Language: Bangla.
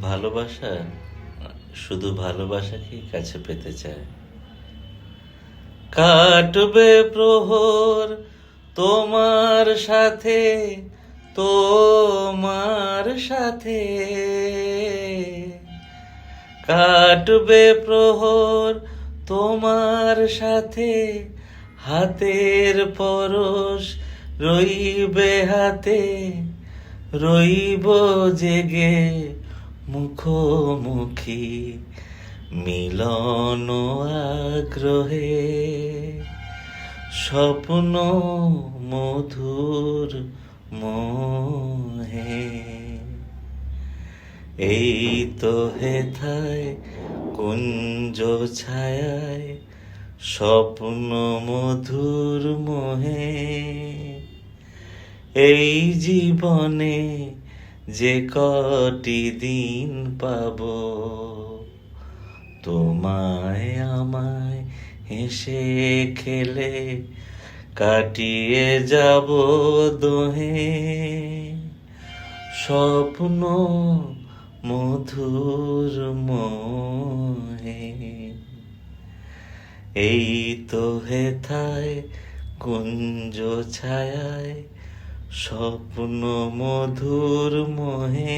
ভালোবাসা শুধু ভালোবাসাকেই কাছে পেতে চায়। কাটবে প্রহর তোমার সাথে তোমার সাথে। কাটবে প্রহর তোমার সাথে, হাতের পরশ রইবে হাতে, রইব জেগে মুখোমুখি মিলন আগ্রহে। স্বপ্ন মধুর মোহে। এই তো হেথায় কুঞ্জ ছায়ায় স্বপ্ন মধুর মোহে। এই জীবনে যে কটি দিন পাব তোমায় আমায় হেসে খেলে কাটিয়ে যাব দোহে। স্বপ্ন মধুর মোহে। এই তো হেথায় কুঞ্জ ছায়ায় স্বপ্ন মধুর মোহে